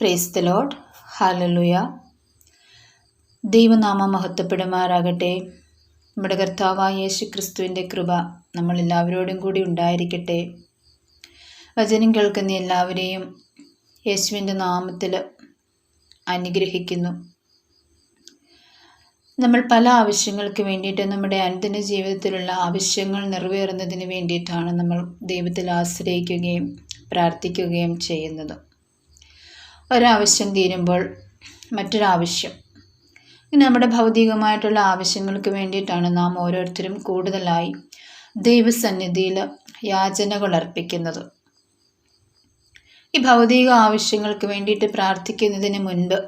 Praise the load ഹാലലുയ ദൈവനാമം മഹത്വപ്പെടുമാറാകട്ടെ. നമ്മുടെ കർത്താവായ യേശു ക്രിസ്തുവിന്റെ കൃപ നമ്മളെല്ലാവരോടും കൂടി ഉണ്ടായിരിക്കട്ടെ. വചനം കേൾക്കുന്ന എല്ലാവരെയും യേശുവിന്റെ നാമത്തിൽ അനുഗ്രഹിക്കുന്നു. നമ്മൾ പല ആവശ്യങ്ങൾക്ക് വേണ്ടിയിട്ട് നമ്മുടെ അനുദിന ജീവിതത്തിലുള്ള ആവശ്യങ്ങൾ നിറവേറുന്നതിന് വേണ്ടിയിട്ടാണ് നമ്മൾ ദൈവത്തിൽ ആശ്രയിക്കുകയും പ്രാർത്ഥിക്കുകയും ചെയ്യുന്നത്. ഒരാവശ്യം തീരുമ്പോൾ മറ്റൊരാവശ്യം. ഇങ്ങനെ നമ്മുടെ ഭൗതികമായിട്ടുള്ള ആവശ്യങ്ങൾക്ക് വേണ്ടിയിട്ടാണ് നാം ഓരോരുത്തരും കൂടുതലായി ദൈവസന്നിധിയിൽ യാചനകൾ അർപ്പിക്കുന്നത്. ഈ ഭൗതിക ആവശ്യങ്ങൾക്ക് വേണ്ടിയിട്ട് പ്രാർത്ഥിക്കുന്നതിന് മുൻപ്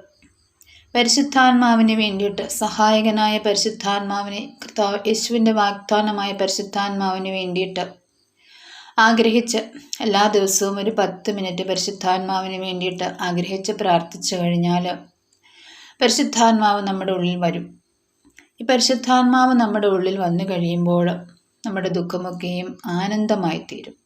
പരിശുദ്ധാത്മാവിന് വേണ്ടിയിട്ട് സഹായകനായ പരിശുദ്ധാത്മാവിനെ കർത്താവ് യേശുവിന്റെ വാഗ്ദാനമായ പരിശുദ്ധാത്മാവിന് വേണ്ടിയിട്ട് ആഗ്രഹിച്ച് എല്ലാ ദിവസവും ഒരു പത്ത് മിനിറ്റ് പരിശുദ്ധാത്മാവിന് വേണ്ടിയിട്ട് ആഗ്രഹിച്ച് പ്രാർത്ഥിച്ചു കഴിഞ്ഞാൽ പരിശുദ്ധാത്മാവ് നമ്മുടെ ഉള്ളിൽ വരും. ഈ പരിശുദ്ധാത്മാവ് നമ്മുടെ ഉള്ളിൽ വന്നു കഴിയുമ്പോൾ നമ്മുടെ ദുഃഖമൊക്കെയും ആനന്ദമായി തീരും.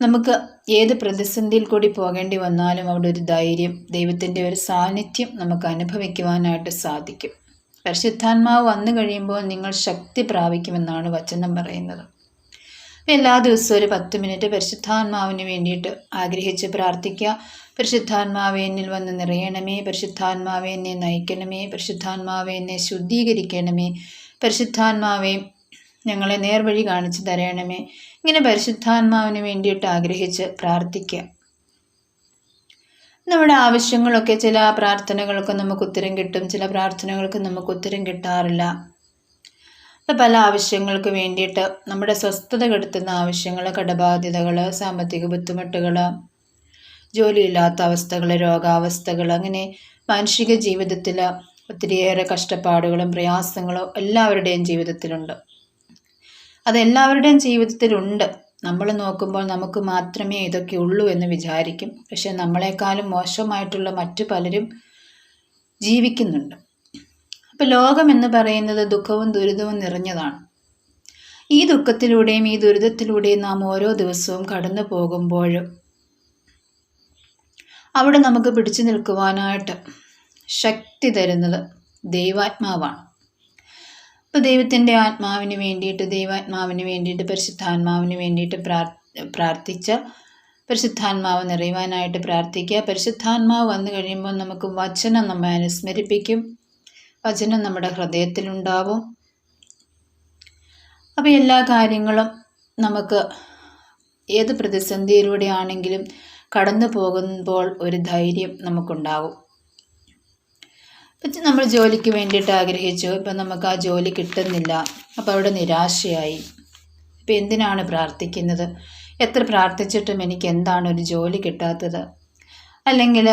നമുക്ക് ഏത് പ്രതിസന്ധിയിൽ കൂടി പോകേണ്ടി വന്നാലും അവിടെ ഒരു ധൈര്യം ദൈവത്തിന്റെ ഒരു സാന്നിധ്യം നമുക്ക് അനുഭവിക്കുവാനായിട്ട് സാധിക്കും. പരിശുദ്ധാത്മാവ് വന്നു കഴിയുമ്പോൾ നിങ്ങൾ ശക്തി പ്രാപിക്കുമെന്നാണ് വചനം പറയുന്നത്. എല്ലാ ദിവസവും ഒരു പത്ത് മിനിറ്റ് പരിശുദ്ധാത്മാവിന് വേണ്ടിയിട്ട് ആഗ്രഹിച്ച് പ്രാർത്ഥിക്കുക. പരിശുദ്ധാത്മാവെ എന്നിൽ വന്ന് നിറയണമേ. പരിശുദ്ധാത്മാവെ എന്നെ നയിക്കണമേ. പരിശുദ്ധാത്മാവെ എന്നെ ശുദ്ധീകരിക്കണമേ. പരിശുദ്ധാത്മാവെ ഞങ്ങളെ നേർവഴി കാണിച്ചു തരണമേ. ഇങ്ങനെ പരിശുദ്ധാത്മാവിന് വേണ്ടിയിട്ട് ആഗ്രഹിച്ച് പ്രാർത്ഥിക്കുക. നമ്മുടെ ആവശ്യങ്ങളൊക്കെ ചില പ്രാർത്ഥനകൾക്ക് നമുക്ക് ഉത്തരം കിട്ടും. ചില പ്രാർത്ഥനകൾക്ക് നമുക്ക് ഉത്തരം കിട്ടാറില്ല. പല ആവശ്യങ്ങൾക്ക് വേണ്ടിയിട്ട് നമ്മുടെ സ്വസ്ഥത കെടുത്തുന്ന ആവശ്യങ്ങൾ കടബാധ്യതകൾ സാമ്പത്തിക ബുദ്ധിമുട്ടുകൾ ജോലിയില്ലാത്ത അവസ്ഥകൾ രോഗാവസ്ഥകൾ അങ്ങനെ മാനുഷിക ജീവിതത്തിൽ ഒത്തിരിയേറെ കഷ്ടപ്പാടുകളും പ്രയാസങ്ങളും എല്ലാവരുടെയും ജീവിതത്തിലുണ്ട്. അതെല്ലാവരുടെയും ജീവിതത്തിലുണ്ട്. നമ്മൾ നോക്കുമ്പോൾ നമുക്ക് മാത്രമേ ഇതൊക്കെ ഉള്ളൂ എന്ന് വിചാരിക്കും. പക്ഷെ നമ്മളെക്കാളും മോശമായിട്ടുള്ള മറ്റു പലരും ജീവിക്കുന്നുണ്ട്. അപ്പോൾ ലോകം എന്ന് പറയുന്നത് ദുഃഖവും ദുരിതവും നിറഞ്ഞതാണ്. ഈ ദുഃഖത്തിലൂടെയും ഈ ദുരിതത്തിലൂടെയും നാം ഓരോ ദിവസവും കടന്നു പോകുമ്പോഴും അവിടെ നമുക്ക് പിടിച്ചു നിൽക്കുവാനായിട്ട് ശക്തി തരുന്നത് ദൈവാത്മാവാണ്. അപ്പോൾ ദൈവത്തിന്റെ ആത്മാവിന് വേണ്ടിയിട്ട് ദൈവാത്മാവിന് വേണ്ടിയിട്ട് പരിശുദ്ധാത്മാവിന് വേണ്ടിയിട്ട് പ്രാർത്ഥിച്ച പരിശുദ്ധാത്മാവ് നിറയുവാനായിട്ട് പ്രാർത്ഥിക്കുക. പരിശുദ്ധാത്മാവ് വന്നു കഴിയുമ്പോൾ നമുക്ക് വചനം നമ്മെ അനുസ്മരിപ്പിക്കും. വചനം നമ്മുടെ ഹൃദയത്തിലുണ്ടാവും. അപ്പോൾ എല്ലാ കാര്യങ്ങളും നമുക്ക് ഏത് പ്രതിസന്ധിയിലൂടെ ആണെങ്കിലും കടന്നു പോകുമ്പോൾ ഒരു ധൈര്യം നമുക്കുണ്ടാവും. ഇപ്പം നമ്മൾ ജോലിക്ക് വേണ്ടിയിട്ട് ആഗ്രഹിച്ചു ഇപ്പം നമുക്ക് ആ ജോലി കിട്ടുന്നില്ല. അപ്പോൾ അവിടെ നിരാശയായി. ഇപ്പം എന്തിനാണ് പ്രാർത്ഥിക്കുന്നത്? എത്ര പ്രാർത്ഥിച്ചിട്ടും എനിക്ക് എന്താണ് ഒരു ജോലി കിട്ടാത്തത്? അല്ലെങ്കിൽ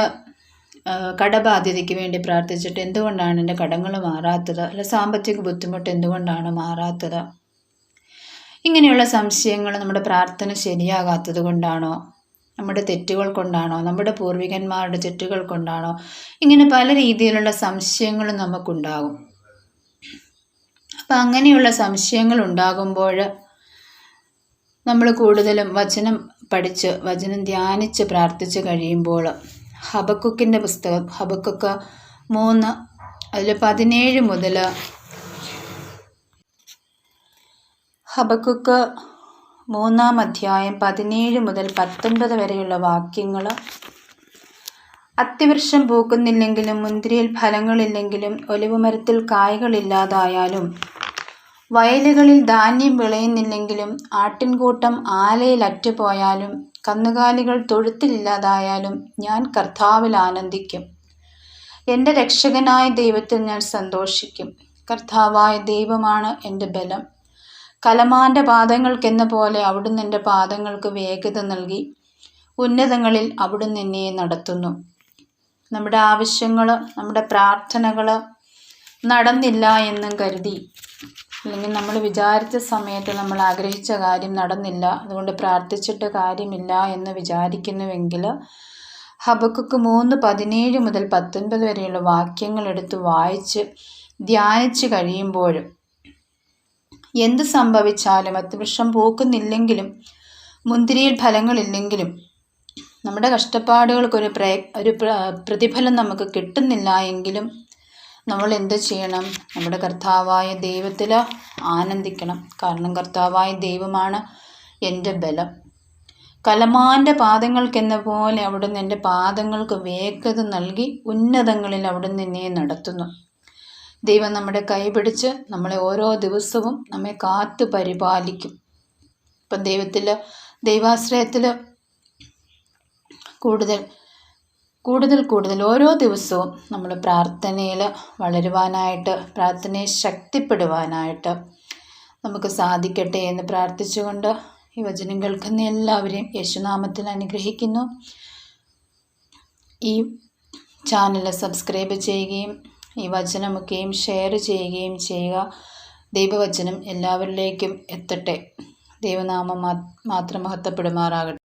കടബാധ്യതയ്ക്ക് വേണ്ടി പ്രാർത്ഥിച്ചിട്ട് എന്തുകൊണ്ടാണ് എന്റെ കടങ്ങൾ മാറാത്തത്? അല്ല സാമ്പത്തിക ബുദ്ധിമുട്ട് എന്തുകൊണ്ടാണ് മാറാത്തത്? ഇങ്ങനെയുള്ള സംശയങ്ങൾ നമ്മുടെ പ്രാർത്ഥന ശരിയാകാത്തത് കൊണ്ടാണോ? നമ്മുടെ തെറ്റുകൾ കൊണ്ടാണോ? നമ്മുടെ പൂർവികന്മാരുടെ തെറ്റുകൾ കൊണ്ടാണോ? ഇങ്ങനെ പല രീതിയിലുള്ള സംശയങ്ങളും നമുക്കുണ്ടാകും. അപ്പം അങ്ങനെയുള്ള സംശയങ്ങൾ ഉണ്ടാകുമ്പോൾ നമ്മൾ കൂടുതലും വചനം പഠിച്ച് വചനം ധ്യാനിച്ച് പ്രാർത്ഥിച്ച് കഴിയുമ്പോൾ ഹബക്കുക്കിന്റെ പുസ്തകം. ഹബക്കുക്ക് മൂന്ന് അതിൽ പതിനേഴ് മുതൽ ഹബക്കുക്ക് മൂന്നാം അധ്യായം പതിനേഴ് മുതൽ പത്തൊൻപത് വരെയുള്ള വാക്യങ്ങൾ അത്തിവൃക്ഷം പൂക്കുന്നില്ലെങ്കിലും മുന്തിരിയിൽ ഫലങ്ങളില്ലെങ്കിലും ഒലിവുമരത്തിൽ കായകളില്ലാതായാലും വയലുകളിൽ ധാന്യം വിളയുന്നില്ലെങ്കിലും ആട്ടിൻകൂട്ടം ആലയിൽ അറ്റുപോയാലും കന്നുകാലികൾ തൊഴുത്തിലില്ലാതായാലും ഞാൻ കർത്താവിൽ ആനന്ദിക്കും. എന്റെ രക്ഷകനായ ദൈവത്തിൽ ഞാൻ സന്തോഷിക്കും. കർത്താവായ ദൈവമാണ് എന്റെ ബലം. കലമാന്റെ പാദങ്ങൾക്കെന്ന പോലെ അവിടുന്ന് എന്റെ പാദങ്ങൾക്ക് വേഗത നൽകി ഉന്നതങ്ങളിൽ അവിടുന്ന് എന്നെ നടത്തുന്നു. നമ്മുടെ ആവശ്യങ്ങൾ നമ്മുടെ പ്രാർത്ഥനകൾ നടന്നില്ല എന്നും കരുതി അല്ലെങ്കിൽ നമ്മൾ വിചാരിച്ച സമയത്ത് നമ്മൾ ആഗ്രഹിച്ച കാര്യം നടന്നില്ല അതുകൊണ്ട് പ്രാർത്ഥിച്ചിട്ട് കാര്യമില്ല എന്ന് വിചാരിക്കുന്നുവെങ്കിൽ ഹബക്കുക്ക് മൂന്ന് പതിനേഴ് മുതൽ പത്തൊൻപത് വരെയുള്ള വാക്യങ്ങൾ എടുത്ത് വായിച്ച് ധ്യാനിച്ച് കഴിയുമ്പോഴും എന്ത് സംഭവിച്ചാലും അത്യവൃക്ഷം പൂക്കുന്നില്ലെങ്കിലും മുന്തിരിയിൽ ഫലങ്ങളില്ലെങ്കിലും നമ്മുടെ കഷ്ടപ്പാടുകൾക്കൊരു പ്രയ ഒരു പ്രതിഫലം നമുക്ക് കിട്ടുന്നില്ല എങ്കിലും നമ്മൾ എന്ത് ചെയ്യണം? നമ്മുടെ കർത്താവായ ദൈവത്തിൽ ആനന്ദിക്കണം. കാരണം കർത്താവായ ദൈവമാണ് എന്റെ ബലം. കലമാന്റെ പാദങ്ങൾക്കെന്ന പോലെ അവിടുന്ന് എന്റെ പാദങ്ങൾക്ക് വേഗത നൽകി ഉന്നതങ്ങളിൽ അവിടുന്ന് എന്നെ നടത്തുന്നു. ദൈവം നമ്മുടെ കൈപിടിച്ച് നമ്മളെ ഓരോ ദിവസവും നമ്മെ കാത്തു പരിപാലിക്കും. ഇപ്പം ദൈവത്തിൽ ദൈവാശ്രയത്തിൽ കൂടുതൽ കൂടുതൽ കൂടുതൽ ഓരോ ദിവസവും നമ്മൾ പ്രാർത്ഥനയിൽ വളരുവാനായിട്ട് പ്രാർത്ഥനയെ ശക്തിപ്പെടുവാനായിട്ട് നമുക്ക് സാധിക്കട്ടെ എന്ന് പ്രാർത്ഥിച്ചുകൊണ്ട് ഈ വചനം കേൾക്കുന്ന എല്ലാവരെയും യേശുനാമത്തിൽ അനുഗ്രഹിക്കുന്നു. ഈ ചാനൽ സബ്സ്ക്രൈബ് ചെയ്യുകയും ഈ വചനമൊക്കെയും ഷെയർ ചെയ്യുകയും ചെയ്യുക. ദൈവവചനം എല്ലാവരിലേക്കും എത്തട്ടെ. ദൈവനാമം മാത്രം മഹത്വപ്പെടുമാറാകട്ടെ.